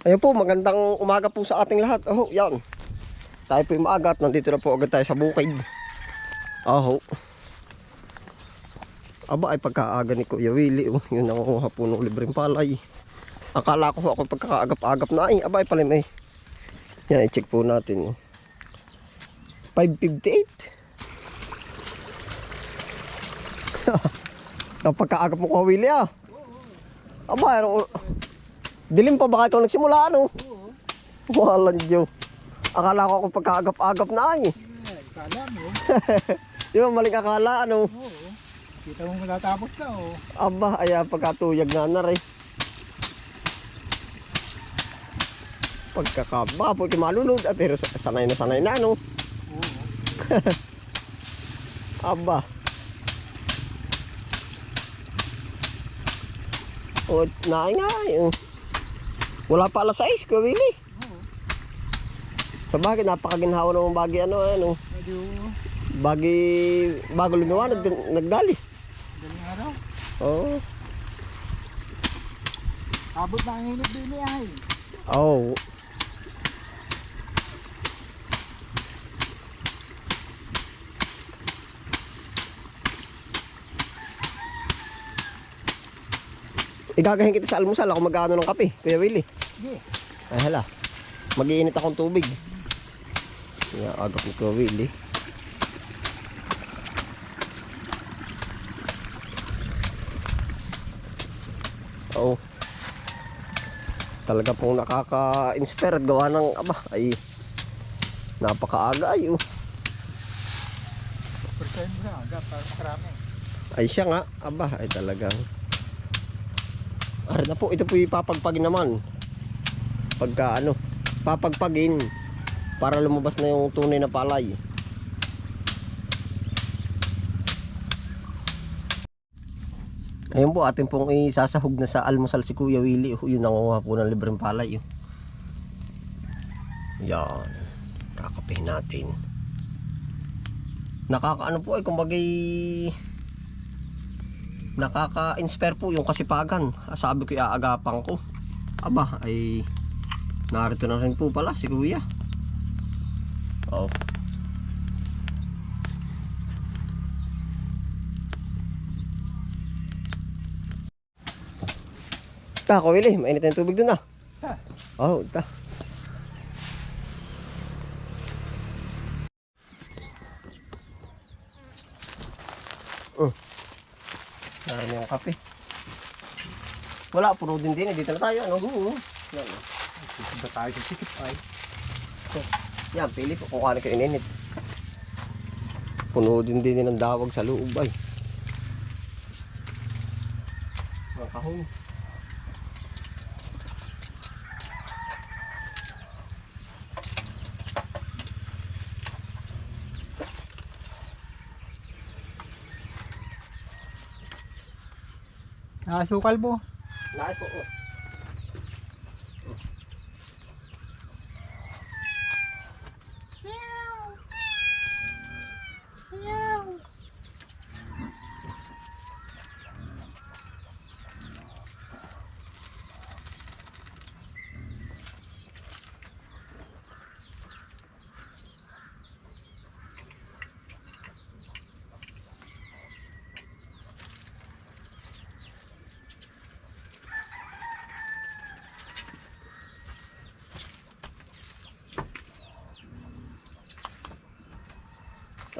Ayun po, magandang umaga po sa ating lahat. Oh, yan. Tayo po yung maaga at nandito na po agad tayo sa bukid. Oh. Aba ay pagkaaga ni Kuya Willie. Oh, yun ang kuha po ng libreng palay. Akala ko ako pagkakaagap-agap na ay. Aba ay pala may. Yan, i-check po natin. 558. Ang pagkaagap mo Kuya Willie ah. Aba, ano, dilim pa ba ikaw nagsimula ano? Walang Diyo. Akala ko ako pagkaagap-agap na ay. Kala mo, Di ba maling akala ano? oo. Kita mo matatapos na, oh. Aba, ay pagkatuyag na na rin. Pagkakaba po malulod ah, pero sa- sanay na sanay na no. Oo. Aba. O, naay nga eh. Wala pa alas 6 ko, Willie. Oo. Sa bagay, napakaginhawa ng bagi ano, ano. Medyo Bagi, bago lumiwanag, nagdali. galing araw. Oo. Abot na ang init din ay. Oh. Igagahin kita sa almusal ako mag-ano ng kape, Kuya Willie. Sige. Ay hala. Mag-iinit akong tubig. Yeah, agap ni Kuya Willie. Oo. Talaga pong nakaka-inspire at gawa ng aba ay napakaaga ay oh. Percent na, agad para makarami. Ay siya nga, aba ay talagang Ara na po, ito po ipapagpagin naman. Pagka ano, papagpagin para lumabas na yung tunay na palay. Ayun po, atin pong isasahog na sa almusal si Kuya Willie. Oh, yun nangunguha po ng libreng palay. Oh. Yan. Kakapihin natin. Nakakaano po ay kumbagay nakaka-inspire po yung kasipagan. Sabi ko iaagapan ko. Aba ay narito na rin po pala si Kuya. Oh. Ta, ko Willie, mainit na yung tubig dun ah. Oh, ta. Oh. Narami yung kape. Wala, puro din din. Dito na tayo. Ano? Oo. Yan. Ba tayo sa sikip ay. Yan, pili po kung kano ka ininit. Puno din din ng dawag sa loob ay. Mga kahon. Nakasukal mo. Lahat po. Oh.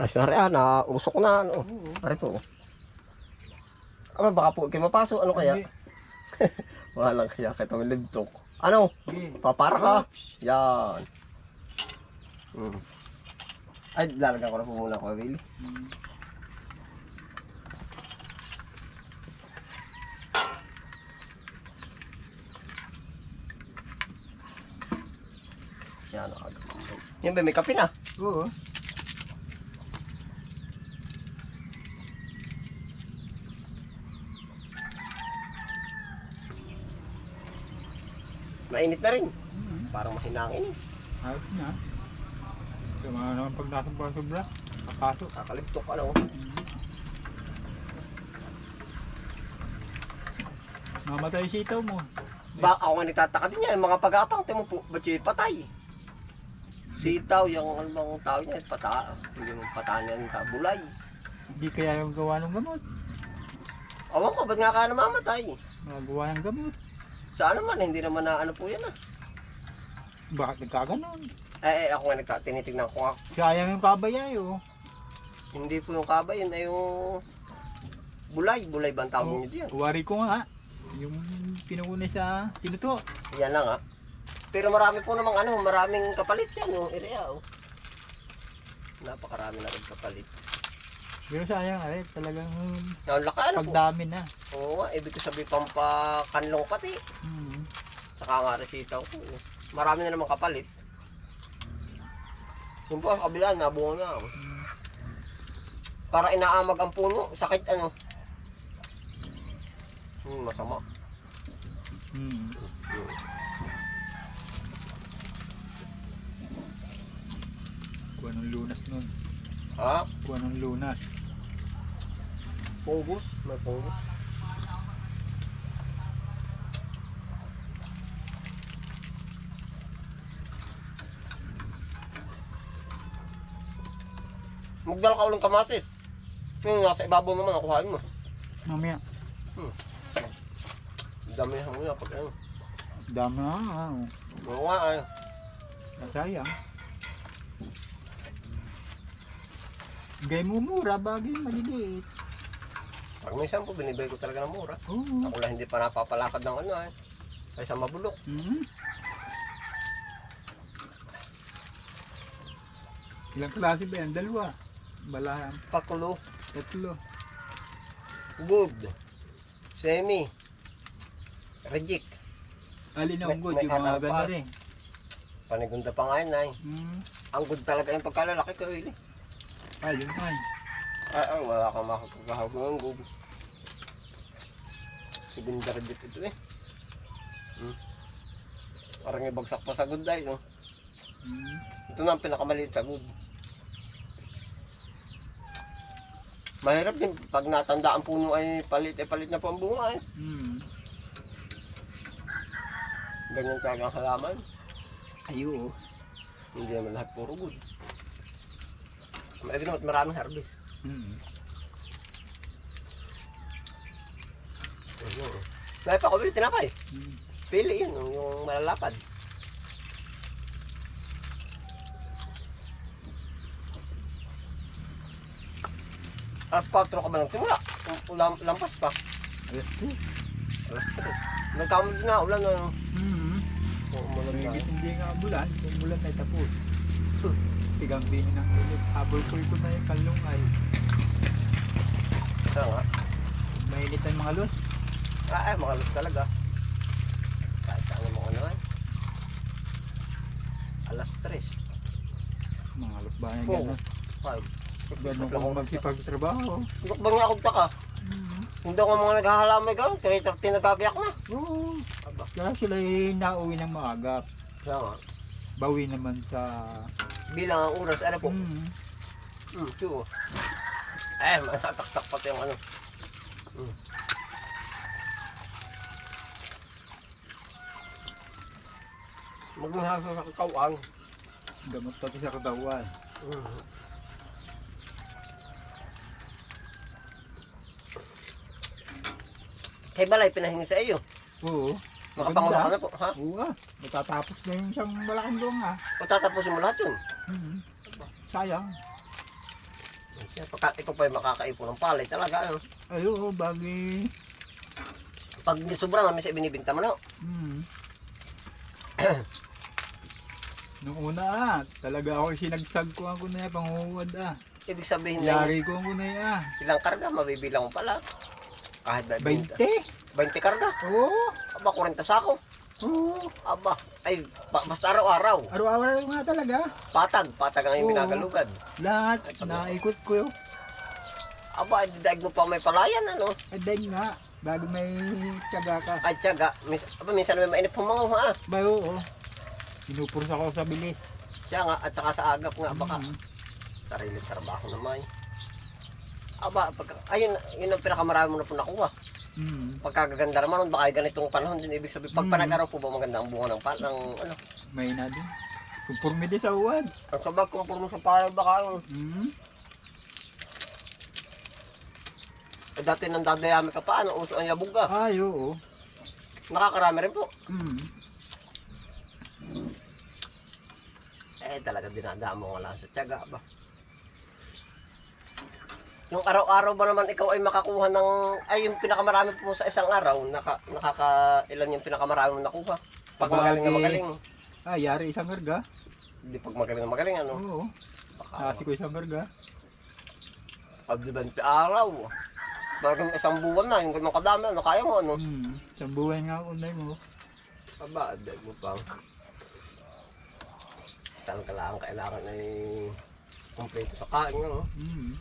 Ay, sorry ah, nausok na. Ano. Oo. Pare po. Aba, baka po kayo. Ano kaya? Hindi. Walang kaya kita may libtok. Ano? Sige. Papara ka? Yan. Hmm. Ay, lalagyan ko na po muna ko, Willie. Hmm. Yan, nakagam. Yan ba, may kape na? Oo. Mainit na rin. Hmm. Parang mahinangin eh. Ayos na. Tama naman pag nasa pa sobra. Kapasok. Kakaliptok ano. Mamatay si itaw mo. Ba, ako nga nagtataka din yan, mga pagapang, timo po, ba't yun patay? Sitaw, yung ano bang tao niya, pata, hindi mo pata niya ng bulay. Hindi kaya yung gawa ng gamot. Awan ko, ba't nga ka namamatay? Magawa ng gamot. Sa ano man, hindi naman na ano po yan ah. Bakit nagkaganon? Eh, eh ako nga nagka, tinitignan ko nga, Sayang yung kabayay oh. hindi po yung kaba, yun ay yung bulay, bulay ba ang tawag Oh. niyo diyan? Wari ko nga. Yung pinuna sa tinuto. Yan lang ah. Pero marami po namang ano, maraming kapalit yan, yung area oh. Napakarami na rin kapalit. Pero sayang eh, talagang Ang laka ano po. pagdami na. Oo nga, ibig ko sabihin pampakanlong pati. Hmm. Saka nga resitaw ko. eh. Marami na naman kapalit. Yung po sa kabila, nabunga na. oh. Para inaamag ang puno, sakit ano. Hmm, masama. Hmm. Kuha ng lunas nun. Ha? Kuha ng lunas. Fungus? May fungus. Magdala ka ulang kamatis. Yung nasa ibabaw naman, nakuhain mo. Mamaya. Damihan mo yan pag ano. Dami na ah. oh. Oo nga ay. Sayang. Gay mo mura, bagay maliliit. Pag minsan po, binibigay ko talaga ng mura. Oo. Ako lang hindi pa napapalakad ng ano ay. Kaysa mabulok. Hmm. Ilang klase ba yan? Dalawa. Balahan. Pakulo. Tatlo. Good. Semi. Reject. Alin ang May- good? may Yung mga pa. ganda rin. Panigunda pa nga yun ay. Hmm. Ang good talaga yung pagkalalaki ko yun eh. Ayun man. Ay, ay, wala kang makakagahawag ng good. Segunda reject ito eh. Hmm. Parang ibagsak pa sa good ay. No? Hmm. Ito na ang pinakamaliit sa good. Mahirap din pag natanda ang puno ay palit ay palit na po ang bunga eh. Hmm. Ganyan talaga ang halaman. Ayo. Hindi naman lahat puro good. Malagi naman at maraming harvest. Hmm. May pa ko tinapay. Hmm. Pili yun, yung, malalapad. Alas 4 ka ba nagsimula? Lam, lampas pa. Alas two. Alas 3. Nagkamod na, ulan na. Hmm. Umulan na. Hindi nga bulan. Kung bulan ay tapos. Tigang bini ng ulit. Habol ko ko na yung kalungay. Kaya nga. Mainit ang mga los. Ah, ay, makalos talaga. Kahit saan mo ano ay. Alas 3. Mga los ba yan Oo. gano'n? 5. Gano'n kung magsipagtrabaho. Hindi ko ba nga akong taka? Hmm. Hindi ako mga naghahalamay ka. 3.30 nagkagayak na. Oo. Aba. Kaya sila ay nauwi ng maagap. Kaya nga. Bawi naman sa... Bilang ang oras, ano po? Hmm. Hmm, sure. Eh, matataktak pati yung ano. Hmm. Maghahasa sa kakawang. Gamot pati sa katawan. Hmm. Kay Balay, pinahingi sa iyo. Oo. Makapangulo ka na po, ha? Oo ah. Matatapos na yung isang malaking doong ah. Matatapusin mo lahat yun. Hmm. Sayang. Siya, pagka ikaw pa yung makakaipon ng palay talaga. Ano? Ay oo, bagay. Pag sobrang namin sa binibinta mo na. Hmm. Nung una ah, talaga ako sinagsag ko ako na yan, panguwad ah. Ibig sabihin na Yari ko na yan ah. ilang karga, mabibilang mo pala. Kahit na 20. 20? 20 karga. Oo. Aba, 40 sako. Oo. Aba, ay, ba- basta araw-araw. Araw-araw nga talaga. Patag, patag ang Oo. binagalugad. Lahat, naikot ko yun. Aba, daig mo pa may palayan, ano? At then nga, bago may tiyaga ka. Ay, tiyaga. Mis aba, minsan may mainip pumangaw, ha? Ba oo. Pinupursa ko sa bilis. Siya nga, at saka sa agap nga, baka Mm. sariling trabaho naman. Aba, pag, ayun, yun ang pinakamarami mo na po nakuha. Hmm. Pagkaganda naman, baka ganitong panahon din. Ibig sabihin, pag Mm. panag-araw po ba maganda ang bunga ng pal, ng ano, May na din. Kumpurmi din sa uwan. ang sabag kung puro sa palay baka yun. Hmm. Eh, dati nang dadayami ka pa, ano, uso ang yabog ka. Ay, oo. Nakakarami rin po. Hmm. Eh, talaga dinadamo wala sa tiyaga ba. Yung araw-araw ba naman ikaw ay makakuha ng, ay yung pinakamarami po sa isang araw, naka, nakaka, ilan yung pinakamarami mo nakuha? Pag magaling na magaling. Ah, yari isang garga. Hindi pag magaling na magaling, ano? Oo. Baka, Kasi ko isang garga. pag 20 araw. Bagong isang buwan na, yung ganun kadami, ano, kaya mo, ano? Hmm. Isang buhay nga ako na mo. Aba, dahil mo pang. Saan ka lang kailangan ay kumpleto sa kain, ano? Hmm.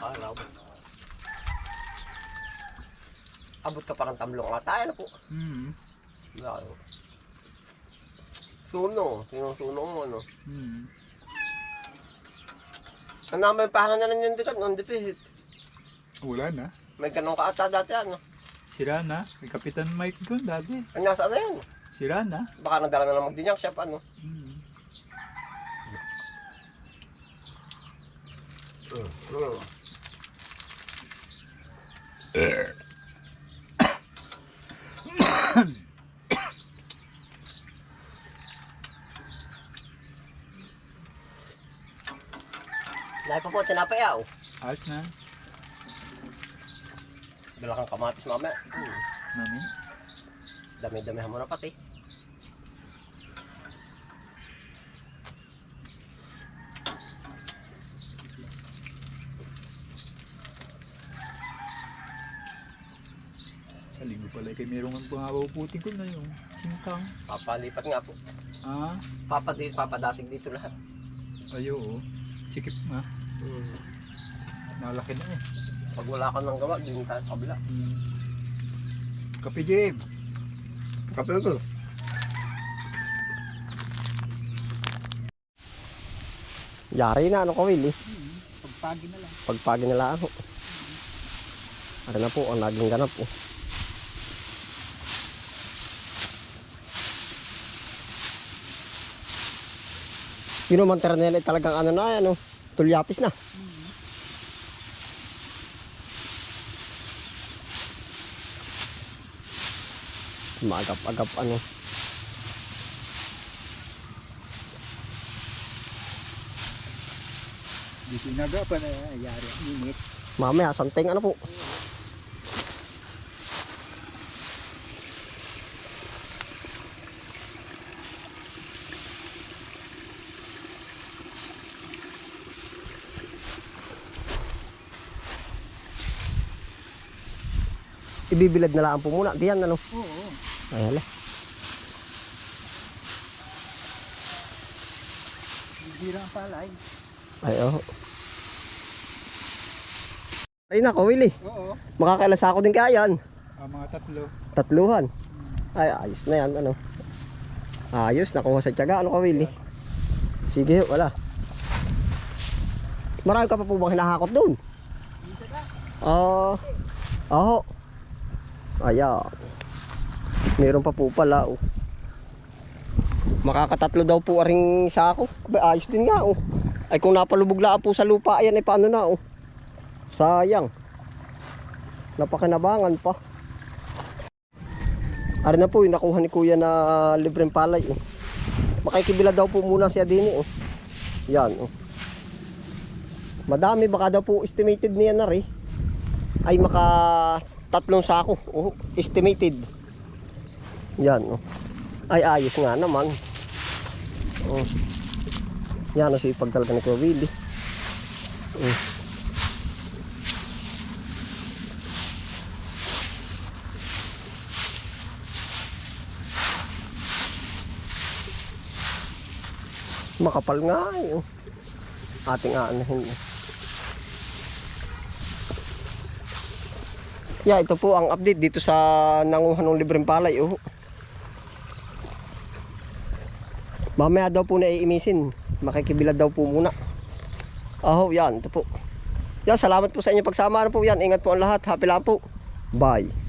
Araw. Abot ka parang tamlong tayo, ano po? Hmm. Lalo. Suno, sinusuno mo, ano? Hmm. Ang naman pahanan na lang yung dikat, nung dipihit. Wala na. May ganun ka ata dati, ano? Sira na. May Kapitan Mike doon dati. Ang nasa na yun. Sira na. Baka nadala na lang magdinyak siya pa, ano? Hmm. Mm. Dahil pa po, tinapayaw. Ayos na. Dala kang kamatis mamaya. Hmm. Mami. Dami-dami mo na pati. Sa linggo pala kay merong ang pangapaputin ko na yung sintang. Papalipat nga po. Ah, Papadi, papadasig dito lahat. ayo. oh. Sikip nga. Hmm. Nalaki na eh. Pag wala ka nang gawa, din tayo sa kabila. Hmm. Kape Jim. Kapil ko. Yari na ano ko Will eh. Pagpagi na lang. Pagpagi nila ako. Ano na po ang naging ganap po. Yun naman ternel ay talagang ano na ano, tulyapis na. Maagap-agap ano. Di sinaga pa na yari ang init. Mamaya, santing ano po. Ibibilad na lang po muna. Diyan ano. Oo. Ayan na. Bira ang palay. Ay, oh. Ay nako, Willie. Oo. Makakailas ako din kaya yan. Ah, mga tatlo. Tatluhan. Ay, ayos na yan, ano. Ayos, nakuha sa tiyaga. Ano ka, Willie? Sige, wala. Marami ka pa po bang hinahakot doon? Ah, aho. Ayan. Meron pa po pala, oh. Makakatatlo daw po aring sako. Aba, ayos din nga, oh. Ay, kung napalubog lang po sa lupa, ayan, ay paano na, oh. Sayang. Napakinabangan pa. Ari na po, yung nakuha ni kuya na libreng palay. Oh. Makikibila daw po muna siya din. Oh. Yan. Oh. Madami, baka daw po estimated niya na rin. Ay maka tatlong sako. Oh, estimated. Yan. Oh. Ay ayos nga naman. Oh. Yan ang sipag talaga ni Kuya Willie. Oh. Makapal nga eh. oh. Ating aanahin. eh. Yeah, ito po ang update dito sa nanguhan ng libreng palay. Oh. Mamaya daw po na iimisin. Makikibilad daw po muna. Oh, yan. Ito po. Yan, salamat po sa inyong pagsama. Ano po yan. Ingat po ang lahat. Happy lang po. Bye.